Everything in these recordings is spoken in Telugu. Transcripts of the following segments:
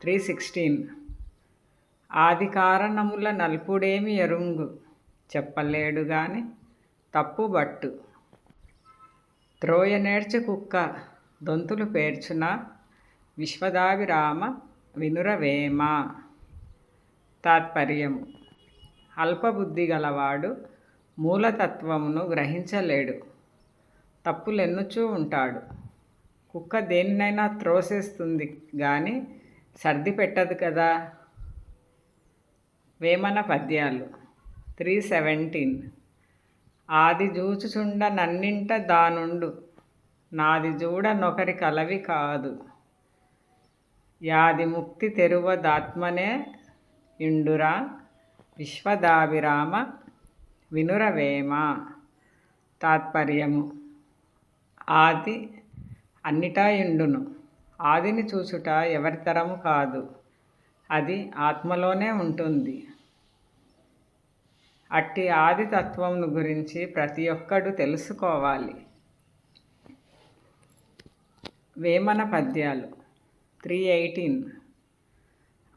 Three sixteen. ఆది కారణముల నల్పుడేమి ఎరుంగు? చెప్పలేడు గాని తప్పుబట్టు త్రోయ నేర్చు కుక్క దొంతులు పేర్చున విశ్వదావిరామ వినురవేమ. తాత్పర్యము. అల్పబుద్ధి గలవాడు మూలతత్వమును గ్రహించలేడు. తప్పులెన్నుచూ ఉంటాడు. కుక్క దేనినైనా త్రోసేస్తుంది కానీ సర్ది పెట్టదు కదా. వేమన పద్యాలు. Three seventeen. ఆది చూచుచుండ నన్నింట దానుండు. నాది చూడ నొకరి కలవి కాదు. యాది ముక్తి తెరువదాత్మనే ఇండురా. విశ్వదాభిరామ వినురవేమ తాత్పర్యము. ఆది అన్నిటా ఇండును. ఆదిని చూచుట ఎవరితరము కాదు. అది ఆత్మలోనే ఉంటుంది. అట్టి ఆది తత్వమును గురించి ప్రతి ఒక్కడు తెలుసుకోవాలి. వేమన పద్యాలు త్రీ ఎయిటీన్.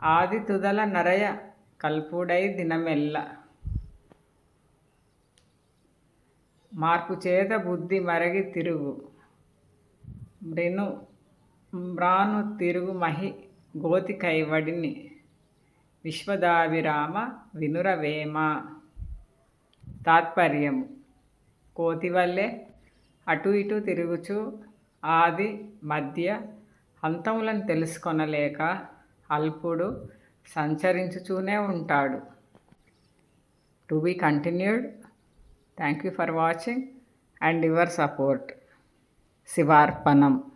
ఆది తుదల నరయ కల్పుడై దినమెల్ల. మార్పు చేత బుద్ధి మరగి తిరుగు. మృను మ్రాను తిరుగు మహి గోతి కైవడిని విశ్వదావిరామ వినురవేమ. తాత్పర్యము. కోతి వల్లే అటు ఇటు తిరుగుచు ఆది మధ్య అంతములను తెలుసుకొనలేక అల్పుడు సంచరించుచూనే ఉంటాడు. To be continued. Thank you for watching and your support. శివార్పణం.